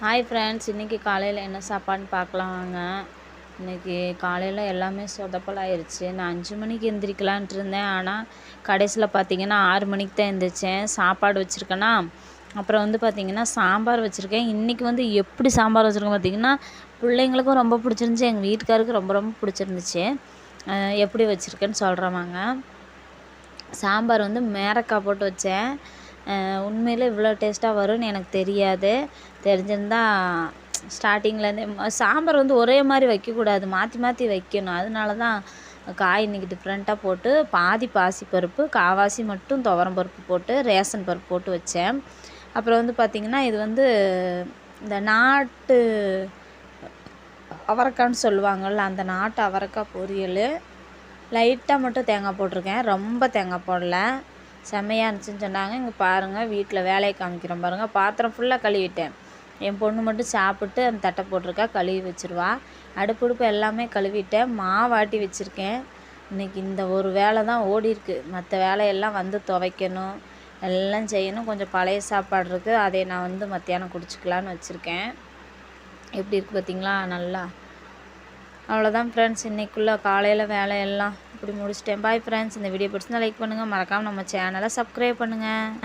Hi friends இன்றைக்கி காலையில் என்ன சாப்பாடுன்னு பார்க்கலாம் வாங்க இன்றைக்கி காலையில் எல்லாமே சொதப்பலாயிருச்சு. நான் அஞ்சு மணிக்கு எந்திரிக்கலான்ட்டு இருந்தேன். ஆனால் கடைசியில் பார்த்தீங்கன்னா ஆறு மணிக்கு தான் எழுந்திரிச்சேன் சாப்பாடு வச்சுருக்கேன்னா அப்புறம் வந்து பார்த்திங்கன்னா சாம்பார் வச்சுருக்கேன். இன்றைக்கி வந்து எப்படி சாம்பார் வச்சுருக்கேன் பார்த்திங்கன்னா பிள்ளைங்களுக்கும் ரொம்ப பிடிச்சிருந்துச்சி. எங்கள் வீட்டுக்காருக்கு ரொம்ப ரொம்ப பிடிச்சிருந்துச்சி. எப்படி வச்சுருக்கேன்னு சொல்கிறேன் சாம்பார் வந்து மேரக்காய் போட்டு வச்சேன். உண்மையில் இவ்வளோ டேஸ்ட்டாக வரும்னு எனக்கு தெரியாது. தெரிஞ்சிருந்தா ஸ்டார்டிங்லேருந்தே சாம்பார் வந்து ஒரே மாதிரி வைக்கக்கூடாது மாற்றி மாற்றி வைக்கணும். அதனால தான் காய் இன்றைக்கி டிஃப்ரெண்ட்டாக போட்டு பாதி பாசி பருப்பு காவாசி மட்டும் துவரம் பருப்பு போட்டு ரேஷன் பருப்பு போட்டு வச்சேன். அப்புறம் வந்து பார்த்திங்கன்னா இது வந்து இந்த நாட்டு அவரைக்கான்னு சொல்லுவாங்கள்ல அந்த நாட்டு அவரைக்காய் பொரியல். லைட்டாக மட்டும் தேங்காய் போட்டிருக்கேன். ரொம்ப தேங்காய் போடல. செம்மையாக இருந்துச்சுன்னு சொன்னாங்க. இங்கே பாருங்கள் வீட்டில் வேலையை காமிக்கிறேன் பாருங்கள் பாத்திரம் ஃபுல்லாக கழுவிட்டேன். என் பொண்ணு மட்டும் சாப்பிட்டு அந்த தட்டை போட்டிருக்கா கழுவி வச்சுருவா. அடுப்புடுப்பு எல்லாமே கழுவிட்டேன். மாவாட்டி வச்சுருக்கேன். இன்றைக்கி இந்த ஒரு வேலை தான் ஓடி இருக்குது மற்ற வேலையெல்லாம் வந்து துவைக்கணும் எல்லாம் செய்யணும். கொஞ்சம் பழைய சாப்பாடு இருக்குது அதை நான் வந்து மத்தியானம் குடிச்சிக்கலான்னு வச்சுருக்கேன். எப்படி இருக்குது பார்த்தீங்களா நல்லா அவ்வளோதான் ஃப்ரெண்ட்ஸ் இன்றைக்குள்ளே காலையில் வேலையெல்லாம் இப்படி முடிச்சிட்டேன். பாய் ஃப்ரெண்ட்ஸ் இந்த வீடியோ பிடிச்சிருந்தா லைக் பண்ணுங்கள் மறக்காமல் நம்ம சேனலை சப்ஸ்கிரைப் பண்ணுங்கள்